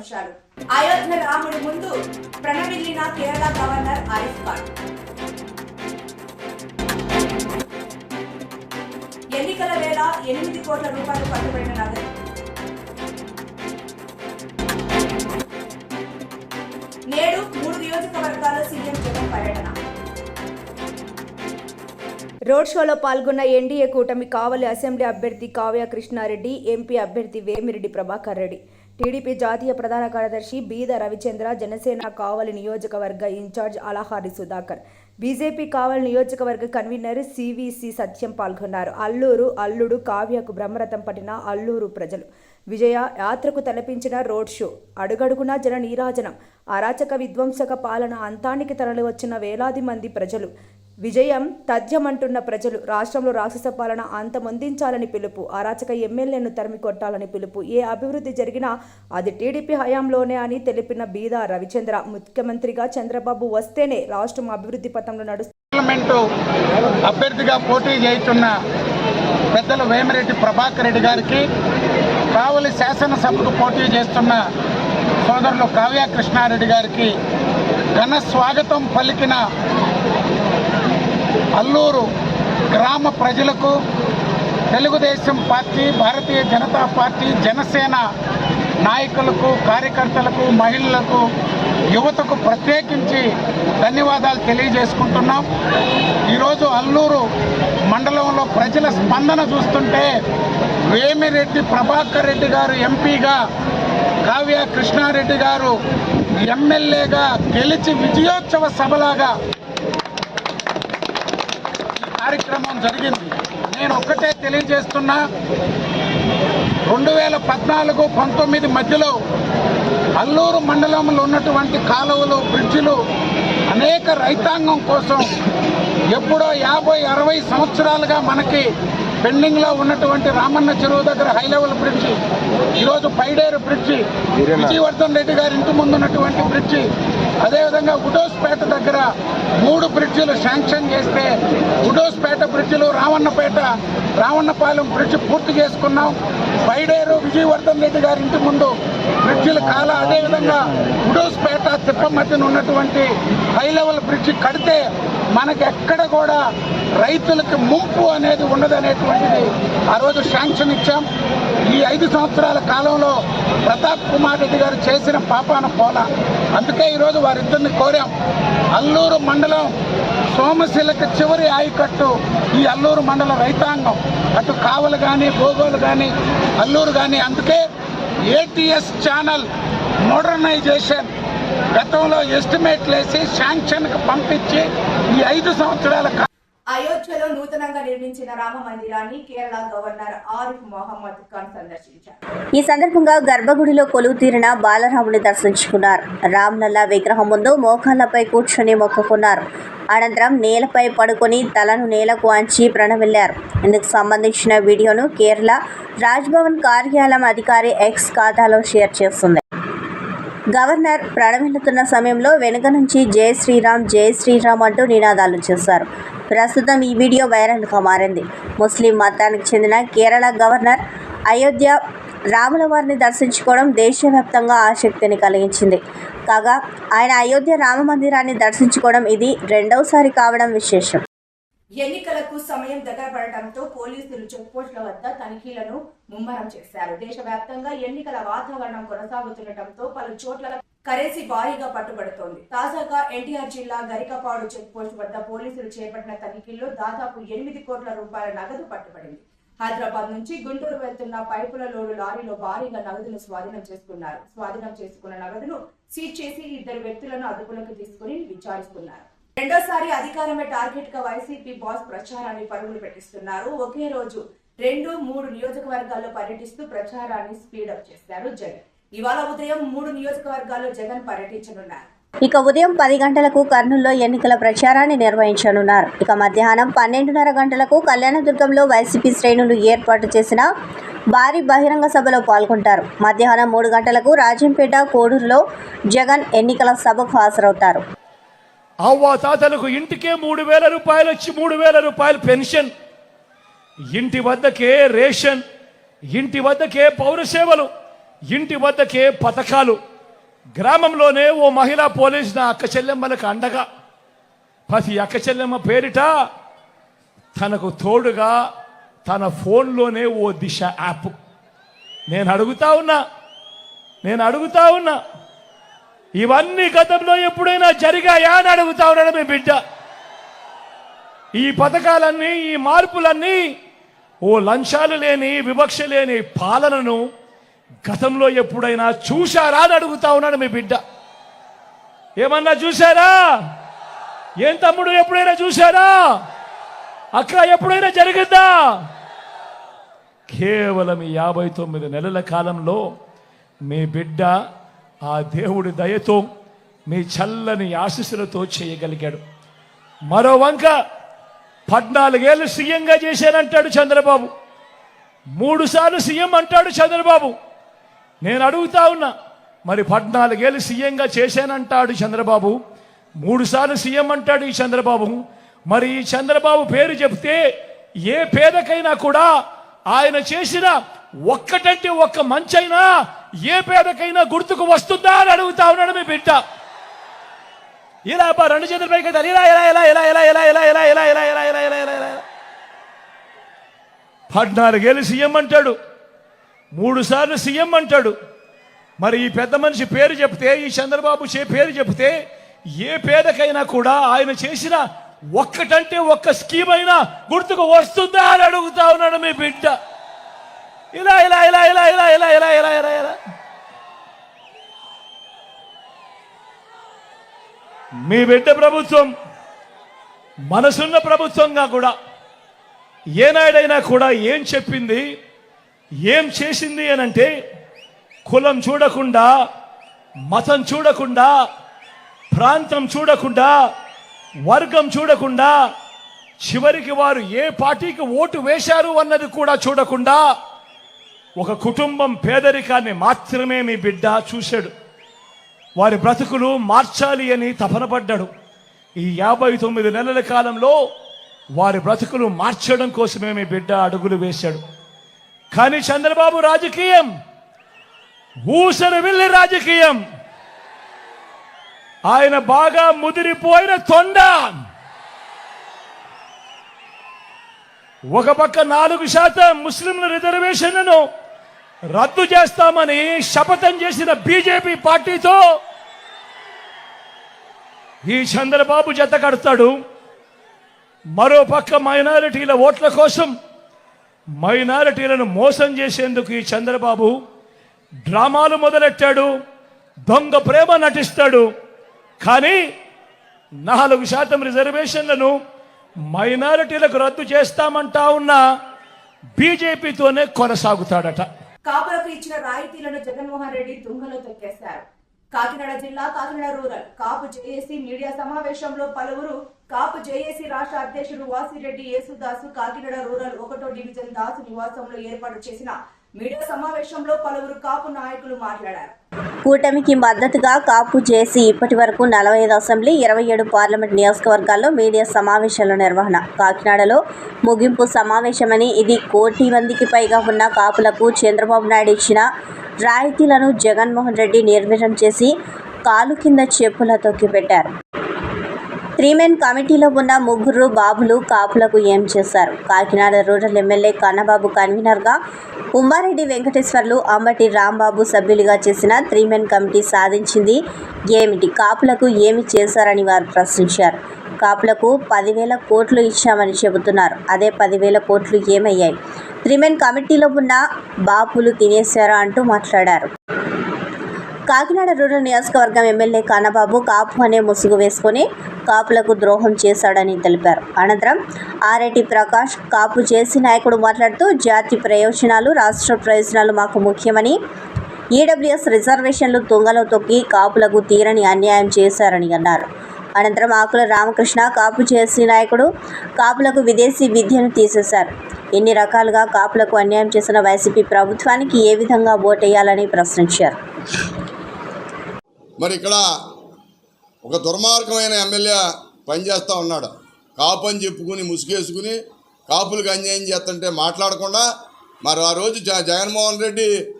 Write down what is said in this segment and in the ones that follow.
అంశాలు అయోధ్య రాముడి ముందు ప్రణమిల్లిన కేరళ గవర్నర్ ఆరిఫ్ ఖాన్. ఎన్నికల వేళ ఎనిమిది కోట్ల రూపాయలు పట్టుబడిన నగదు నేడు మూడు నియోజకవర్గాల్లో సీఎం జగన్ పర్యటన. రోడ్ షోలో పాల్గొన్న ఎన్డీఏ కూటమి కావలి అసెంబ్లీ అభ్యర్థి కావ్య కృష్ణారెడ్డి ఎంపీ అభ్యర్థి వేమిరెడ్డి ప్రభాకర్ రెడ్డి. టీడీపీ జాతీయ ప్రధాన కార్యదర్శి బీద రవిచంద్ర జనసేన కావలి నియోజకవర్గ ఇన్ఛార్జ్ అలహారి సుధాకర్. బీజేపీ కావలి నియోజకవర్గ కన్వీనర్ సివిసి సత్యం పాల్గొన్నారు. అల్లూరు అల్లుడు కావ్యకు బ్రహ్మరథం పట్టిన అల్లూరు ప్రజలు. విజయ యాత్రకు తలపించిన రోడ్ షో. అడుగడుగునా జన నీరాజనం. అరాచక విధ్వంసక పాలన అంతానికి తరలి వచ్చిన వేలాది మంది ప్రజలు. విజయం తథ్యమంటున్న ప్రజలు రాష్ట్రంలో రాక్షస పాలన అంతమొందించాలని పిలుపు అరాచక ఎమ్మెల్యేను తరిమి కొట్టాలని పిలుపు ఏ అభివృద్ధి జరిగినా అది టీడీపీ హయాంలోనే అని తెలిపిన బీదా రవిచంద్ర. ముఖ్యమంత్రిగా చంద్రబాబు వస్తేనే రాష్ట్రం అభివృద్ధి పథంలో నడుస్తుంది. అభ్యర్థిగా పోటీ చేస్తున్న పెద్దలు వేమిరెడ్డి ప్రభాకర్ రెడ్డి గారికి కావలి శాసనసభకు పోటీ చేస్తున్న సోదరులు కావ్య కృష్ణారెడ్డి గారికి ఘన స్వాగతం పలికిన అల్లూరు గ్రామ ప్రజలకు తెలుగుదేశం పార్టీ భారతీయ జనతా పార్టీ జనసేన నాయకులకు కార్యకర్తలకు మహిళలకు యువతకు ప్రత్యేకించి ధన్యవాదాలు తెలియజేసుకుంటున్నాం. ఈరోజు అల్లూరు మండలంలో ప్రజల స్పందన చూస్తుంటే వేమిరెడ్డి ప్రభాకర్ రెడ్డి గారు ఎంపీగా కావ్య కృష్ణారెడ్డి గారు ఎమ్మెల్యేగా గెలిచి విజయోత్సవ సభలాగా కార్యక్రమం జరిగింది. నేను ఒక్కటే తెలియజేస్తున్నా రెండు వేల పద్నాలుగు పంతొమ్మిది మధ్యలో అల్లూరు మండలంలో ఉన్నటువంటి కాలువలు బ్రిడ్జిలు అనేక రైతాంగం కోసం ఎప్పుడో యాభై అరవై సంవత్సరాలుగా మనకి పెండింగ్లో ఉన్నటువంటి రామన్న చెరువు దగ్గర హై లెవెల్ బ్రిడ్జి ఈరోజు పైడేరు బ్రిడ్జి విజయవర్ధన్ రెడ్డి గారి ఇంటి ముందు ఉన్నటువంటి బ్రిడ్జి అదేవిధంగా ఉడోస్పేట దగ్గర మూడు బ్రిడ్జిలు శాంక్షన్ చేస్తే ఉడోస్పేట బ్రిడ్జిలు రావన్నపేట రావన్నపాలెం బ్రిడ్జ్ పూర్తి చేసుకున్నాం. బైడేరు విజయవర్ధన్ రెడ్డి గారి ఇంటి ముందు బ్రిడ్జిలు కాల అదేవిధంగా ఉడోస్పేట తిప్ప మధ్యన ఉన్నటువంటి హై లెవెల్ బ్రిడ్జి కడితే మనకి ఎక్కడ కూడా రైతులకు ముంపు అనేది ఉండదనేటువంటిది ఆ రోజు శాంక్షన్ ఇచ్చాం. ఈ ఐదు సంవత్సరాల కాలంలో ప్రతాప్ కుమార్ రెడ్డి గారు చేసిన పాపాన పోలా. అందుకే ఈరోజు వారిద్దరిని కోరాం. అల్లూరు మండలం సోమశిలకి చివరి ఆయకట్టు ఈ అల్లూరు మండల రైతాంగం. అటు కావలు కానీ భోగోలు కానీ అల్లూరు కానీ అందుకే ఏటీఎస్ ఛానల్ మోడర్నైజేషన్ గతంలో ఎస్టిమేట్లు వేసి శాంక్షన్కి పంపించి ఈ ఐదు సంవత్సరాల అయోధ్యలో నూతనంగా నిర్మించిన రామ మందిరాన్ని కేరళ గవర్నర్ ఆరిఫ్ మొహమ్మద్ ఖాన్ సందర్శించారు. ఈ సందర్భంగా గర్భగుడిలో కొలువు తీరిన బాలరాముని దర్శించుకున్నారు. రామ్లల్లా విగ్రహం ముందు మోకాళ్ళపై కూర్చొని మొక్కుకున్నారు. అనంతరం నేలపై పడుకొని తలను నేలకు అంచి ప్రణమిల్లారు. ఇందుకు సంబంధించిన వీడియోను కేరళ రాజ్భవన్ కార్యాలయం అధికారి ఎక్స్ ఖాతాలో షేర్ చేస్తుంది. గవర్నర్ ప్రణమిల్లుతున్న సమయంలో వెనుక నుంచి జై శ్రీరామ్ జై శ్రీరామ్ అంటూ నినాదాలు చేశారు. ప్రస్తుతం ఈ వీడియో వైరల్గా మారింది. ముస్లిం మతానికి చెందిన కేరళ గవర్నర్ అయోధ్య రాముల వారిని దర్శించుకోవడం దేశవ్యాప్తంగా ఆసక్తిని కలిగించింది. కాగా ఆయన అయోధ్య రామ మందిరాన్ని దర్శించుకోవడం ఇది రెండవసారి కావడం విశేషం. ఎన్నికలకు సమయం దగ్గర పడటంతో పోలీసులు చెక్పోస్టుల వద్ద తనిఖీలను ముమ్మరం చేశారు. దేశవ్యాప్తంగా ఎన్నికల వాతావరణం కొనసాగుతుండటంతో పలు చోట్ల కరెన్సీ భారీగా పట్టుబడుతోంది. తాజాగా ఎన్టీఆర్ జిల్లా గరికపాడు చెక్పోస్ట్ వద్ద పోలీసులు చేపట్టిన తనిఖీల్లో దాదాపు ఎనిమిది కోట్ల రూపాయల నగదు పట్టుబడింది. హైదరాబాద్ నుంచి గుంటూరు వెళ్తున్న పైపుల లోడు లారీలో భారీగా నగదును స్వాధీనం చేసుకున్నారు. స్వాధీనం చేసుకున్న నగదును సీజ్ చేసి ఇద్దరు వ్యక్తులను అదుపులోకి తీసుకుని విచారిస్తున్నారు. రెండోసారి అధికారమే టార్గెట్గా వైసీపీ బాస్ ప్రచారాన్ని పరుగులు పెట్టిస్తున్నారు. ఒకే రోజు రెండు మూడు నియోజకవర్గాల్లో పర్యటిస్తూ ప్రచారాన్ని స్పీడప్ చేశారు జగన్. ఇవాళ ఉదయం మూడు నియోజకవర్గాల్లో జగన్ పర్యటించనున్నారు. ఇక ఉదయం పది గంటలకు కర్నూలులో ఎన్నికల ప్రచారాన్ని నిర్వహించనున్నారు. ఇక మధ్యాహ్నం పన్నెండున్నర గంటలకు కళ్యాణదుర్గంలో వైసీపీ శ్రేణులు ఏర్పాటు చేసిన భారీ బహిరంగ సభలో పాల్గొంటారు. మధ్యాహ్నం మూడు గంటలకు రాజంపేట కోడూరులో జగన్ ఎన్నికల సభకు హాజరవుతారు. అవ్వ తాతలకు ఇంటికే మూడు వేల రూపాయలు వచ్చి మూడు వేల రూపాయలు పెన్షన్. ఇంటి వద్దకే రేషన్ ఇంటి వద్దకే పౌరసేవలు ఇంటి వద్దకే పథకాలు. గ్రామంలోనే ఓ మహిళా పోలీస్ నా అక్క చెల్లెమ్మలకు అండగా. ప్రతి అక్క చెల్లెమ్మ పేరిట తనకు తోడుగా తన ఫోన్లోనే ఓ దిశ యాప్. నేను అడుగుతా ఉన్నా నేను అడుగుతా ఉన్నా ఇవన్నీ గతంలో ఎప్పుడైనా జరిగాయా అని అడుగుతా ఉన్నాడు మీ బిడ్డ. ఈ పథకాలన్నీ ఈ మార్పులన్నీ ఓ లంచాలు లేని వివక్ష లేని పాలనను గతంలో ఎప్పుడైనా చూశారా అని అడుగుతా ఉన్నాడు మీ బిడ్డ. ఏమన్నా చూశారా? ఏం తమ్ముడు ఎప్పుడైనా చూశారా? అక్క ఎప్పుడైనా జరిగిందా? కేవలం యాభై తొమ్మిది నెలల కాలంలో మీ బిడ్డ ఆ దేవుడి దయతో మీ చల్లని ఆశీస్సులతో చేయగలిగాడు. మరో వంక పద్నాలుగేళ్ళు సీఎంగా చేశానంటాడు చంద్రబాబు. మూడు సార్లు సీఎం అంటాడు చంద్రబాబు. నేను అడుగుతా ఉన్నా మరి పద్నాలుగేళ్ళు సీఎంగా చేశానంటాడు చంద్రబాబు. మూడు సార్లు సీఎం అంటాడు ఈ చంద్రబాబు. మరి ఈ చంద్రబాబు పేరు చెప్తే ఏ పేదకైనా కూడా ఆయన చేసిన ఒక్కటంటే ఒక్క మంచైనా ఏ పేదకైనా గుర్తుకు వస్తుందా అని అడుగుతా ఉన్నాడు మీ బిడ్డ ఇలా అబ్బా రెండు చేతుల పైకి ఎలా ఎలా ఇలా ఇలా ఇలా ఇలా ఇలా ఇలా ఇలా ఇలా ఇలా ఇలా ఇలా ఇలా ఇలా ఇలా ఇలా పద్నాలుగేళ్ళు సీఎం అంటాడు మూడు సార్లు సీఎం అంటాడు మరి ఈ పెద్ద మనిషి పేరు చెప్తే ఈ చంద్రబాబు చే పేరు చెప్తే ఏ పేదకైనా కూడా ఆయన చేసిన ఒక్కటంటే ఒక్క స్కీమ్ అయినా గుర్తుకు వస్తుందా అని అడుగుతా ఉన్నాడు మీ బిడ్డ ఇలా ఇలా ఇలా ఇలా ఇలా ఇలా ఇలా ఇలా ఇలా ఇలా. మీ బిడ్డ ప్రభుత్వం మనసున్న ప్రభుత్వంగా కూడా ఏనాడైనా కూడా ఏం చెప్పింది ఏం చేసింది అని అంటే కులం చూడకుండా మతం చూడకుండా ప్రాంతం చూడకుండా వర్గం చూడకుండా చివరికి వారు ఏ పార్టీకి ఓటు వేశారు అన్నది కూడా చూడకుండా ఒక కుటుంబం పేదరికాన్ని మాత్రమే మీ బిడ్డ చూశాడు. వారి బ్రతుకులు మార్చాలి అని తపన పడ్డాడు. ఈ యాభై తొమ్మిది నెలల కాలంలో వారి బ్రతుకులు మార్చడం కోసమే మీ బిడ్డ అడుగులు వేశాడు. కానీ చంద్రబాబు రాజకీయం ఊసరు వెళ్ళి రాజకీయం. ఆయన బాగా ముదిరిపోయిన తొండ. ఒక పక్క నాలుగు శాతం ముస్లింల రిజర్వేషన్లను రద్దు చేస్తామని శపథం చేసిన బీజేపీ పార్టీతో ఈ చంద్రబాబు జత కడతాడు. మరో పక్క మైనారిటీల ఓట్ల కోసం మైనారిటీలను మోసం చేసేందుకు ఈ చంద్రబాబు డ్రామాలు మొదలెట్టాడు దొంగ ప్రేమ నటిస్తాడు. కానీ నాలుగు శాతం రిజర్వేషన్లను మైనారిటీలకు రద్దు చేస్తామంటా ఉన్న బీజేపీతోనే కొనసాగుతాడట. కాపులకు ఇచ్చిన రాయితీలను జగన్మోహన్ రెడ్డి తుంగలో తొక్కేశారు. కాకినాడ జిల్లా Kakinada rural Kapu JAC media సమావేశంలో పలువురు కాపు జేఏసీ రాష్ట్ర అధ్యక్షుడు వాసిరెడ్డి యేసుదాసు కాకినాడ రూరల్ ఒకటో డివిజన్ దాసు నివాసంలో ఏర్పాటు చేసిన మీడియా సమావేశంలో పలువురు కాపు నాయకులు మాట్లాడారు. కూటమికి మద్దతుగా కాపు చేసి ఇప్పటి వరకు నలభై ఐదు అసెంబ్లీ ఇరవై ఏడు పార్లమెంట్ నియోజకవర్గాల్లో మీడియా సమావేశాల నిర్వహణ. కాకినాడలో ముగింపు సమావేశమని ఇది కోటి మందికి పైగా ఉన్న కాపులకు చంద్రబాబు నాయుడు ఇచ్చిన రాయితీలను జగన్మోహన్ రెడ్డి నిర్వీర్యం చేసి కాలు కింద చెప్పుల తొక్కిపెట్టారు. త్రీ మెన్ కమిటీలో ఉన్న ముగ్గురు బాబులు కాపులకు ఏం చేశారు? కాకినాడ రూరల్ ఎమ్మెల్యే కన్నబాబు కన్వీనర్గా ఉమ్మారెడ్డి వెంకటేశ్వర్లు అంబటి రాంబాబు సభ్యులుగా చేసిన త్రీ మెన్ కమిటీ సాధించింది. ఏమిటి? కాపులకు ఏమి చేశారని వారు ప్రశ్నించారు. కాపులకు పదివేల కోట్లు ఇచ్చామని చెబుతున్నారు. అదే పదివేల కోట్లు ఏమయ్యాయి? త్రిమెన్ కమిటీలో ఉన్న బాపులు తినేశారా అంటూ మాట్లాడారు. కాకినాడ రూరల్ నియోజకవర్గం ఎమ్మెల్యే కానబాబు కాపు అనే ముసుగు వేసుకొని కాపులకు ద్రోహం చేశాడని తెలిపారు. అనంతరం ఆర్ఐటి ప్రకాష్ కాపు చేసి నాయకుడు మాట్లాడుతూ జాతి ప్రయోజనాలు రాష్ట్ర ప్రయోజనాలు మాకు ముఖ్యమని ఈడబ్ల్యూఎస్ రిజర్వేషన్లు తుంగలో తొక్కి కాపులకు తీరని అన్యాయం చేశారని అన్నారు. అనంతరం ఆకుల రామకృష్ణ కాపు చేసి నాయకుడు కాపులకు విదేశీ విద్యను తీసేశారు. ఎన్ని రకాలుగా కాపులకు అన్యాయం చేసిన వైసీపీ ప్రభుత్వానికి ఏ విధంగా ఓటేయాలని ప్రశ్నించారు. మరి ఇక్కడ ఒక దుర్మార్గమైన ఎమ్మెల్యే పనిచేస్తూ ఉన్నాడు. కాపు అని చెప్పుకుని ముసుగేసుకుని కాపులకు అన్యాయం చేస్తుంటే మాట్లాడకుండా మరి ఆ రోజు జ- జగన్మోహన్ రెడ్డి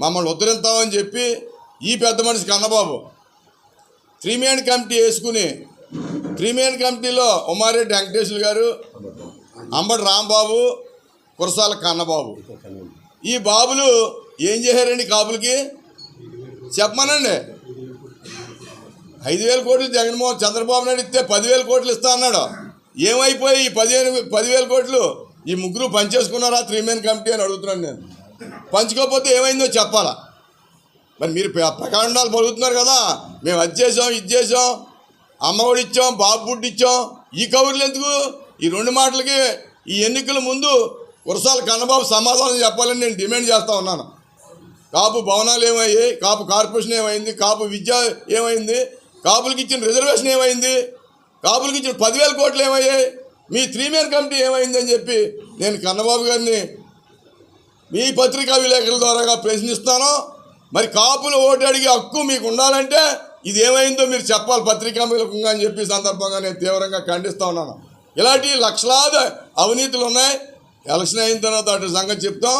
మమ్మల్ని ఉద్ధరిస్తామని చెప్పి ఈ పెద్ద మనిషి కన్నబాబు త్రీ కమిటీ వేసుకుని త్రీ కమిటీలో ఉమారెడ్డి వెంకటేశ్వర గారు అంబటి రాంబాబు కురసాల కన్నబాబు. ఈ బాబులు ఏం చేశారండి కాపులకి? చెప్పమనండి. ఐదు వేల కోట్లు జగన్మోహన్ చంద్రబాబు నాయుడు ఇస్తే పదివేల కోట్లు ఇస్తా అన్నాడు. ఏమైపోయి ఈ పదిహేను పదివేల కోట్లు ఈ ముగ్గురు పంచేసుకున్నారా త్రీ మెన్ కమిటీ అని అడుగుతున్నాను నేను. పంచుకోకపోతే ఏమైందో చెప్పాలా? మరి మీరు ప్రకాండాలు పలుకుతున్నారు కదా. మేము అది చేసాం ఇది చేసాం. అమ్మఒడి ఇచ్చాం బాబు బుడ్డి ఇచ్చాం. ఈ కబుర్లు ఎందుకు? ఈ రెండు మాటలకి ఈ ఎన్నికల ముందు కురసాల కన్నబాబు సమాధానం చెప్పాలని నేను డిమాండ్ చేస్తా ఉన్నాను. కాపు భవనాలు ఏమయ్యాయి? కాపు కార్పొరేషన్ ఏమైంది? కాపు విద్య ఏమైంది? కాపులకి ఇచ్చిన రిజర్వేషన్ ఏమైంది? కాపులకి ఇచ్చిన పదివేల కోట్లు ఏమయ్యాయి? మీ త్రీ మెయిన్ కమిటీ ఏమైంది అని చెప్పి నేను కన్నబాబు గారిని మీ పత్రికా విలేకరుల ద్వారా ప్రశ్నిస్తాను మరి కాపులు ఓటు అడిగే హక్కు మీకు ఉండాలంటే ఇది ఏమైందో మీరు చెప్పాలి పత్రికా విలేకంగా అని చెప్పి సందర్భంగా నేను తీవ్రంగా ఖండిస్తూ ఉన్నాను. ఇలాంటి లక్షలాది అవినీతులు ఉన్నాయి. ఎలక్షన్ అయిన తర్వాత అటు సంగతి చెప్తాం.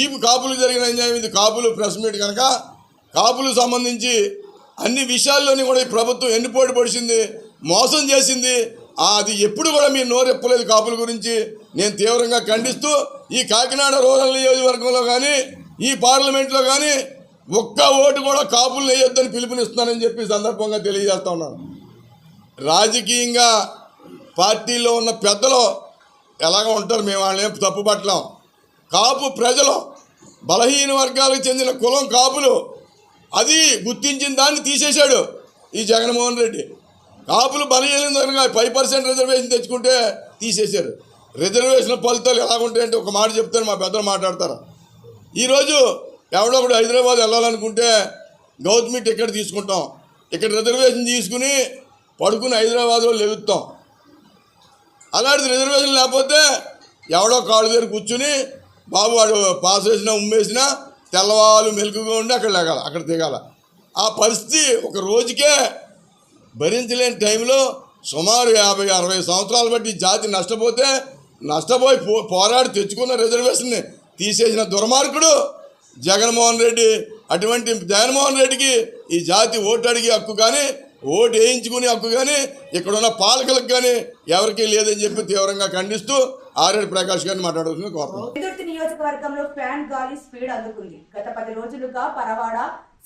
ఈ కాపులు జరిగిన అన్యాయం ఇది కాపులు ప్రెస్ మీట్ కనుక కాపులకు సంబంధించి అన్ని విషయాల్లోని కూడా ఈ ప్రభుత్వం ఎన్నిపోటు పొడిచింది మోసం చేసింది. అది ఎప్పుడు కూడా మీరు నోరెప్పలేదు కాపుల గురించి. నేను తీవ్రంగా ఖండిస్తూ ఈ కాకినాడ రూరల్ నియోజకవర్గంలో కానీ ఈ పార్లమెంట్లో కానీ ఒక్క ఓటు కూడా కాపులు వేయొద్దని పిలుపునిస్తున్నానని చెప్పి సందర్భంగా తెలియజేస్తా ఉన్నాను. రాజకీయంగా పార్టీలో ఉన్న పెద్దలు ఎలాగ ఉంటారు మేము వాళ్ళని తప్పుపట్టలేం. కాపు ప్రజలు బలహీన వర్గాలకు చెందిన కులం కాపులు అది గుర్తించిన దాన్ని తీసేశాడు ఈ జగన్మోహన్ రెడ్డి. కాపులు బలహీన ఫైవ్ పర్సెంట్ రిజర్వేషన్ తెచ్చుకుంటే తీసేశారు. రిజర్వేషన్ ఫలితాలు ఎలా ఉంటాయంటే ఒక మాట చెప్తాను మా పెద్దలు మాట్లాడతారు. ఈరోజు ఎవడో ఒకటి హైదరాబాద్ వెళ్ళాలనుకుంటే గౌతమి టికెట్ తీసుకుంటాం. ఇక్కడ రిజర్వేషన్ తీసుకుని పడుకుని హైదరాబాద్లో లెగుతాం. అలాంటి రిజర్వేషన్ లేకపోతే ఎవడో కాళ్ళు దగ్గర కూర్చుని బాబు వాడు పాస్ వేసినా ఉమ్మేసినా తెల్లవాళ్ళు మెలుగుగా ఉండి అక్కడ లేగాల అక్కడ దిగాల. ఆ పరిస్థితి ఒక రోజుకే భరించలేని టైంలో సుమారు యాభై అరవై సంవత్సరాలు బట్టి జాతి నష్టపోతే నష్టపోయి పో పోరాడి తెచ్చుకున్న రిజర్వేషన్ని తీసేసిన దుర్మార్గుడు జగన్మోహన్ రెడ్డి. అటువంటి జగన్మోహన్ రెడ్డికి ఈ జాతి ఓటు అడిగే హక్కు కానీ ఓటు వేయించుకునే హక్కు కానీ ఇక్కడ ఉన్న పాలకులకు కానీ ఎవరికీ లేదని చెప్పి తీవ్రంగా ఖండిస్తూ ఆరేడు ప్రకాష్ గారిని మాట్లాడుతున్న కోరుతున్నాను నియోజకవర్గంలో ఫ్యాన్ గాలి స్పీడ్ అందుకుంది. గత పది రోజులుగా పరవాడ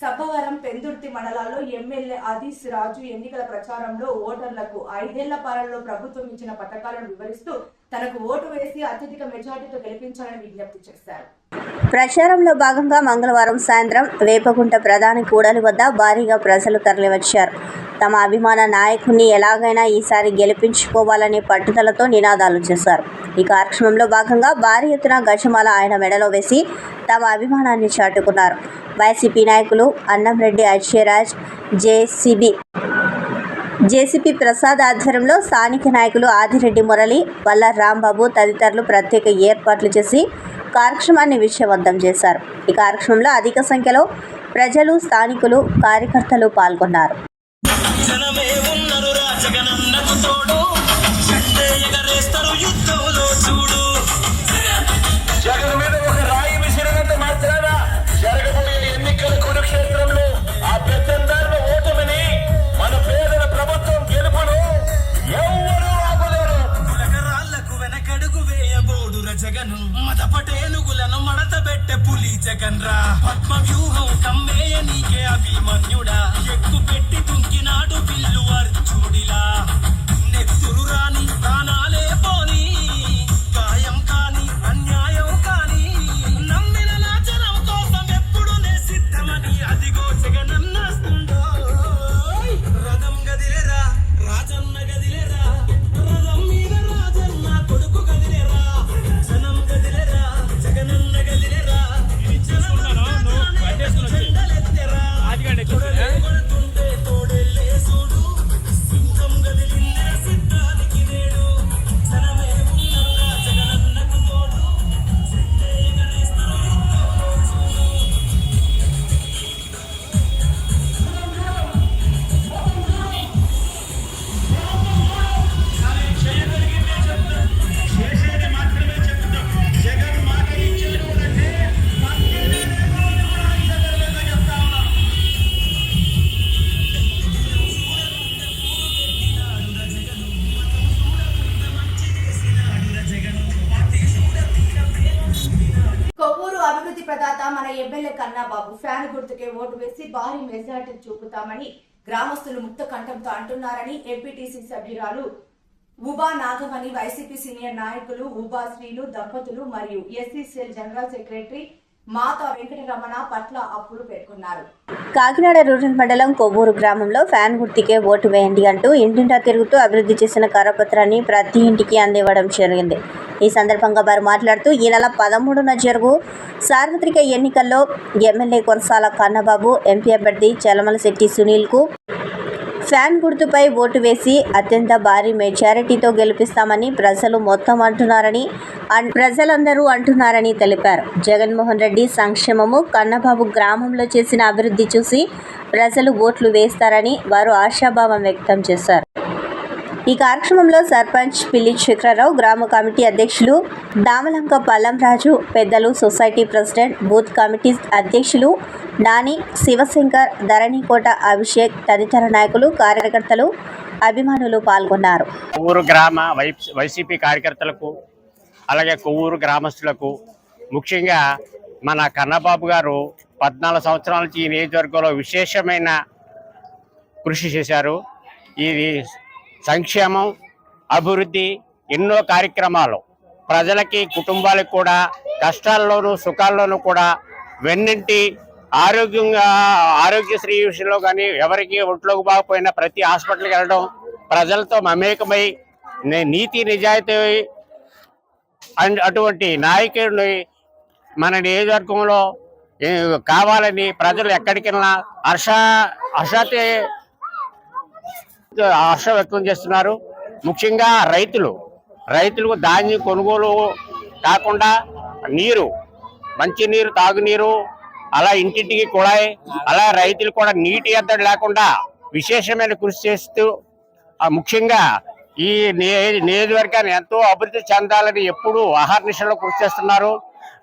సబ్బవరం పెందుర్తి మండలాల్లో ఎమ్మెల్యే ఆదిశ్ రాజు ఎన్నికల ప్రచారంలో ఓటర్లకు ఐదేళ్ళ పాలనలో ప్రభుత్వం ఇచ్చిన పథకాలను వివరిస్తూ తనకు ఓటు వేసి అత్యధిక మెజార్టీతో గెలిపించాలని విజ్ఞప్తి చేశారు. ప్రచారంలో భాగంగా మంగళవారం సాయంత్రం వేపగుంట ప్రధాని కూడలి వద్ద భారీగా ప్రజలు తరలివచ్చారు. తమ అభిమాన నాయకుడిని ఎలాగైనా ఈసారి గెలిపించుకోవాలనే పట్టుదలతో నినాదాలు చేశారు. ఈ కార్యక్రమంలో భాగంగా భారీ ఎత్తున గజమాల ఆయన మెడలో వేసి తమ అభిమానాన్ని చాటుకున్నారు. వైసీపీ నాయకులు అన్నంరెడ్డి అక్షయరాజ్ జేసీబీ జేసీపీ ప్రసాద్ ఆధ్వర్యంలో స్థానిక నాయకులు ఆదిరెడ్డి మురళి వల్ల రాంబాబు తదితరులు ప్రత్యేక ఏర్పాట్లు చేసి కార్యక్రమాన్ని విషయవంతం చేశారు. ఈ కార్యక్రమంలో అధిక సంఖ్యలో ప్రజలు స్థానికులు కార్యకర్తలు పాల్గొన్నారు. చూడు. వేయబోడు రజగను మత పటేనుగులను మడత పెట్టె పులి జగన్ రా పద్మ వ్యూహం కమ్మేయ నీకే అభిమన్యుడా. మెజార్టీ చూపుతామని గ్రామస్తులు ముక్త కంఠంతో అంటున్నారని ఎంపీటీసీ సభ్యురాలు ఉబా నాగమణి వైసీపీ సీనియర్ నాయకులు ఉబా శ్రీలు దంపతులు మరియు SC cell general secretary Matha Venkataramana పట్ల అప్పులు పేర్కొన్నారు. కాకినాడ రూరల్ మండలం కొవ్వూరు గ్రామంలో ఫ్యాన్ గుర్తికే ఓటు వేయండి అంటూ ఇంటింటా తిరుగుతూ అభివృద్ధి చేసిన కరపత్రాన్ని ప్రతి ఇంటికి అందివ్వడం జరిగింది. ఈ సందర్భంగా వారు మాట్లాడుతూ ఈ నెల పదమూడున జరుగు సార్వత్రిక ఎన్నికల్లో ఎమ్మెల్యే కొనసాల కన్నబాబు ఎంపీ అభ్యర్థి చలమలశెట్టి సునీల్కు ఫ్యాన్ గుర్తుపై ఓటు వేసి అత్యంత భారీ మెజారిటీతో గెలిపిస్తామని ప్రజలు మొత్తం అంటున్నారని ప్రజలందరూ అంటున్నారని తెలిపారు. జగన్మోహన్ రెడ్డి సంక్షేమము కన్నబాబు గ్రామంలో చేసిన అభివృద్ధి చూసి ప్రజలు ఓట్లు వేస్తారని వారు ఆశాభావం వ్యక్తం చేశారు. ఈ కార్యక్రమంలో సర్పంచ్ పిల్లి శేఖరరావు గ్రామ కమిటీ అధ్యక్షులు దామలంక పల్లంరాజు పెద్దలు సొసైటీ ప్రెసిడెంట్ బూత్ కమిటీ అధ్యక్షులు నాని శివశంకర్ ధరణికోట అభిషేక్ తదితర నాయకులు కార్యకర్తలు అభిమానులు పాల్గొన్నారు. కొవ్వూరు గ్రామ వైసీపీ కార్యకర్తలకు అలాగే కొవ్వూరు గ్రామస్తులకు ముఖ్యంగా మన కన్నబాబు గారు పద్నాలుగు సంవత్సరాల నుంచి ఈ నియోజకవర్గంలో విశేషమైన కృషి చేశారు. ఇది సంక్షేమం అభివృద్ధి ఎన్నో కార్యక్రమాలు. ప్రజలకి కుటుంబాలకు కూడా కష్టాల్లోనూ సుఖాల్లోనూ కూడా వెన్నింటి ఆరోగ్యంగా ఆరోగ్యశ్రీ విషయంలో కానీ ఎవరికి ఒంట్లోకి బాగపోయినా ప్రతి హాస్పిటల్కి వెళ్ళడం ప్రజలతో మమేకమై నీతి నిజాయితీ అండ్ అటువంటి నాయకుడిని మన నియోజకవర్గంలో కావాలని ప్రజలు ఎక్కడికెళ్ళినా హర్ష హర్షతే ఆశ వ్యక్తం చేస్తున్నారు. ముఖ్యంగా రైతులు రైతులకు ధాన్యం కొనుగోలు కాకుండా నీరు మంచి నీరు తాగునీరు అలా ఇంటింటికి కుళాయి అలా రైతులు కూడా నీటి ఎద్దడి లేకుండా విశేషమైన కృషి చేస్తూ ముఖ్యంగా ఈ నే- నియోజకవర్గాన్ని ఎంతో అభివృద్ధి చెందాలని ఎప్పుడూ అహర్నిశలో కృషి చేస్తున్నారు.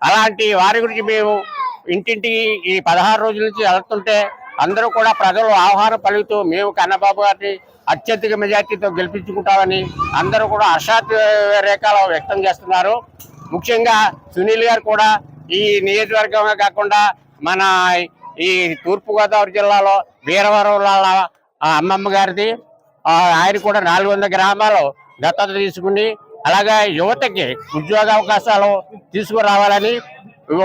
అలాంటి వారి గురించి మేము ఇంటింటికి ఈ పదహారు రోజుల నుంచి వెళ్తుంటే అందరూ కూడా ప్రజలు ఆహ్వానం పలుకుతూ మేము కన్నబాబు గారిని అత్యధిక మెజార్టీతో గెలిపించుకుంటామని అందరూ కూడా హర్షాత్ రేఖలు వ్యక్తం చేస్తున్నారు. ముఖ్యంగా సునీల్ గారు కూడా ఈ నియోజకవర్గమే కాకుండా మన ఈ తూర్పుగోదావరి జిల్లాలో వీరవరం అమ్మమ్మ గారిది ఆయన కూడా నాలుగు వందల గ్రామాలు దత్తత తీసుకుని అలాగే యువతకి ఉద్యోగ అవకాశాలు తీసుకురావాలని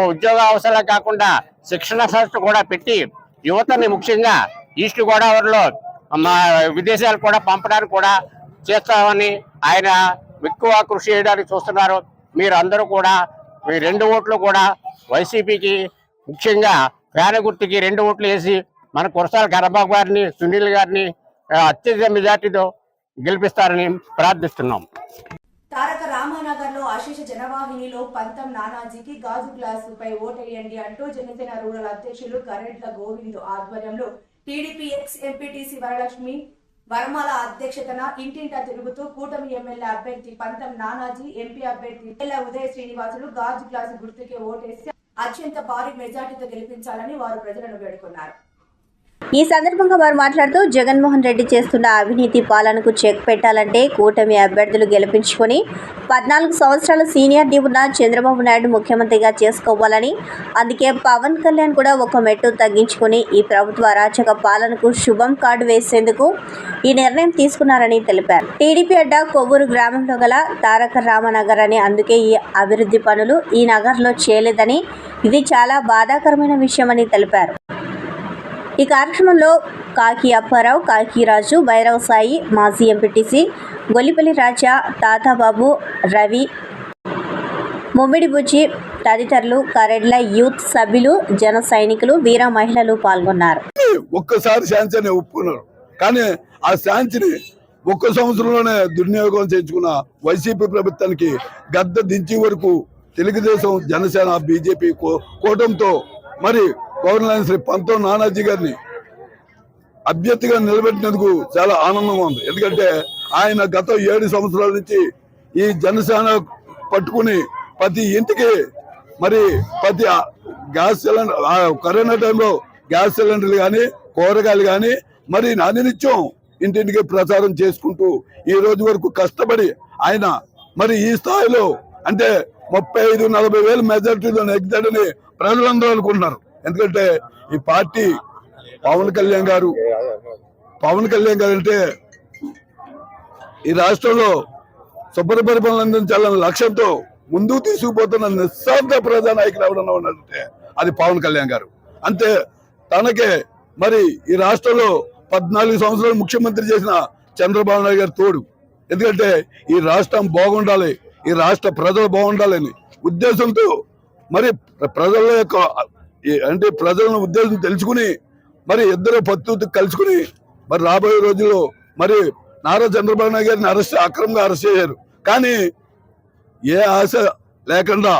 ఉద్యోగ అవసరాలు కాకుండా శిక్షణ సంస్థ కూడా పెట్టి యువతని ముఖ్యంగా ఈస్ట్ గోదావరిలో మా విదేశాలు కూడా పంపడానికి కూడా చేస్తామని ఆయన ఎక్కువ కృషి చేయడానికి చూస్తున్నారు. మీరు అందరూ కూడా మీ రెండు ఓట్లు కూడా వైసీపీకి ముఖ్యంగా ఫ్యాన గుర్తుకి రెండు ఓట్లు వేసి మన కురసాల గర్భాబు గారిని సునీల్ గారిని అత్యధిక మెజార్టీతో గెలిపిస్తారని ప్రార్థిస్తున్నాం. తారక రామానగర్లో ఆశీష జనవాహినిలో పంతం నానాజీకి గాజు గ్లాసుపై ఓటేయండి అంటూ జనసేన రూరల్ అధ్యక్షులు కరెడ్ల గోవింద్ ఆధ్వర్యంలో టీడీపీ ఎక్స్ ఎంపీటీసీ వరలక్ష్మి వర్మల అధ్యక్షతన ఇంటింటా తిరుగుతూ కూటమి ఎమ్మెల్యే అభ్యర్థి పంతం నానాజీ ఎంపీ అభ్యర్థి ఎల్ల ఉదయ శ్రీనివాసులు గాజు గ్లాసు గుర్తుకే ఓటేసి అత్యంత భారీ మెజార్టీతో గెలిపించాలని వారు ప్రజలను వేడుకున్నారు. ఈ సందర్భంగా వారు మాట్లాడుతూ జగన్మోహన్ రెడ్డి చేస్తున్న అవినీతి పాలనకు చెక్ పెట్టాలంటే కూటమి అభ్యర్థులు గెలిపించుకొని పద్నాలుగు సంవత్సరాల సీనియారిటీ ఉన్న చంద్రబాబు నాయుడు ముఖ్యమంత్రిగా చేసుకోవాలని అందుకే పవన్ కళ్యాణ్ కూడా ఒక మెట్టు తగ్గించుకొని ఈ ప్రభుత్వ అరాచక పాలనకు శుభం కార్డు వేసేందుకు ఈ నిర్ణయం తీసుకున్నారని తెలిపారు. టీడీపీ అడ్డ కొవ్వూరు గ్రామంలో గల తారక రామనగర్ అని అందుకే ఈ అభివృద్ధి పనులు ఈ నగర్లో చేయలేదని ఇది చాలా బాధాకరమైన విషయమని తెలిపారు. ఈ కార్యక్రమంలో కాకి అప్పారావు కాకి రాజు భైరవ సాయి మాజీ ఎంపీటీసీ గొల్లిపల్లి రాజా తాతాబాబు రవి ముమ్మిడి బుజ్జి తదితరులు కరెడ్ల యూత్ సభ్యులు జన సైనికులు వీర మహిళలు పాల్గొన్నారు. ఒక్కసారి శాంతిని ఒప్పుకున్నారు. కానీ ఆ శాంతిని ఒక్క సంవత్సరంలోనే దుర్వినియోగం చేయించుకున్న వైసీపీ ప్రభుత్వానికి గద్ద దించే వరకు తెలుగుదేశం జనసేన బీజేపీ కూటమితో మరి గవర్నర్ శ్రీ పంతో నానాజీ గారిని అభ్యర్థిగా నిలబెట్టినందుకు చాలా ఆనందంగా ఉంది. ఎందుకంటే ఆయన గత ఏడు సంవత్సరాల నుంచి ఈ జనసేన పట్టుకుని ప్రతి ఇంటికి మరి ప్రతి గ్యాస్ సిలిండర్ ఆ కరోనా టైంలో గ్యాస్ సిలిండర్లు కానీ కూరగాయలు కానీ మరి నిత్యం ఇంటింటికి ప్రచారం చేసుకుంటూ ఈ రోజు వరకు కష్టపడి ఆయన మరి ఈ స్థాయిలో అంటే ముప్పై ఐదు నలభై వేల మెజార్టీలో నెగ్గుతాడని ప్రజలందరూ అనుకుంటున్నారు. ఎందుకంటే ఈ పార్టీ పవన్ కళ్యాణ్ గారు పవన్ కళ్యాణ్ గారు అంటే ఈ రాష్ట్రంలో శుభ్ర పరిపాలన అందించాలన్న లక్ష్యంతో ముందుకు తీసుకుపోతున్న నిస్సార్థ ప్రజా నాయకులు ఎవరన్నా ఉన్నారంటే అది పవన్ కళ్యాణ్ గారు. అంతే తనకే మరి ఈ రాష్ట్రంలో పద్నాలుగు సంవత్సరాలు ముఖ్యమంత్రి చేసిన చంద్రబాబు నాయుడు గారు తోడు. ఎందుకంటే ఈ రాష్ట్రం బాగుండాలి ఈ రాష్ట్ర ప్రజలు బాగుండాలని ఉద్దేశంతో మరి ప్రజల యొక్క అంటే ప్రజలను ఉద్దేశం తెలుసుకుని మరి ఇద్దరు పత్తు కలుసుకుని మరి రాబోయే రోజుల్లో మరి నారా చంద్రబాబు నాయుడు గారిని అరెస్ట్ అక్రమంగా అరెస్ట్ చేశారు. కానీ ఏ ఆశ లేకుండా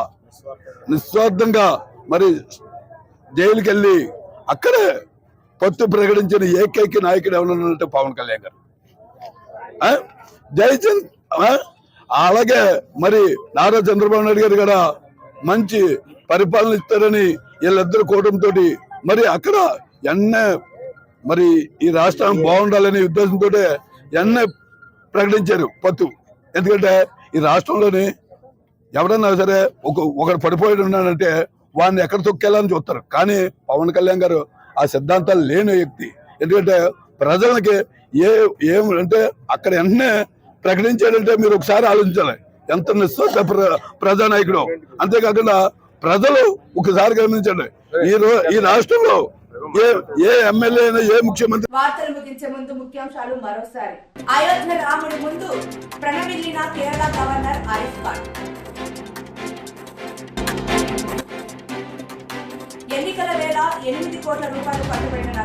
నిస్వార్థంగా మరి జైలుకి వెళ్ళి అక్కడే పత్తు ప్రకటించిన ఏకైక నాయకుడు ఎవరన్నా పవన్ కళ్యాణ్ గారు. జయచంద్ అలాగే మరి నారా చంద్రబాబు నాయుడు గారు కూడా మంచి పరిపాలన ఇస్తారని వీళ్ళిద్దరు కూటమితో మరి అక్కడ ఎన్న మరి ఈ రాష్ట్రం బాగుండాలనే ఉద్దేశంతో ఎన్న ప్రకటించారు పత్తు. ఎందుకంటే ఈ రాష్ట్రంలోని ఎవరన్నా సరే ఒక ఒకడు పడిపోయి ఉన్నాడంటే వాడిని ఎక్కడ తొక్కేయాలని చూస్తారు. కానీ పవన్ కళ్యాణ్ గారు ఆ సిద్ధాంతాలు లేని వ్యక్తి. ఎందుకంటే ప్రజలకి ఏ ఏం అంటే అక్కడ వెంటనే ప్రకటించాడంటే మీరు ఒకసారి ఆలోచించాలి. ఎంత నిస్వార్థ ప్రజానాయకుడు. అంతేకాకుండా ప్రజలు ఒకసారి గమనించండి. ఈ ఈ రాష్ట్రంలో ఏ ఏ ఎమ్మెల్యే అయినా ఏ ముఖ్యమంత్రి వార్తలు ముగించే ముందు ముఖ్యాంశాలు మరోసారి. అయోధ్య రాముడి ముందు ప్రణమిల్లిన కేరళ గవర్నర్ ఆరిఫ్ ఖాన్. ఎన్నికల వేళ ఎనిమిది కోట్ల రూపాయలు పట్టుబడిన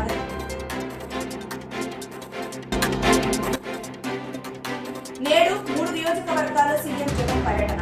నేడు మూడు నియోజకవర్గాల సీఎం జగన్ పర్యటన.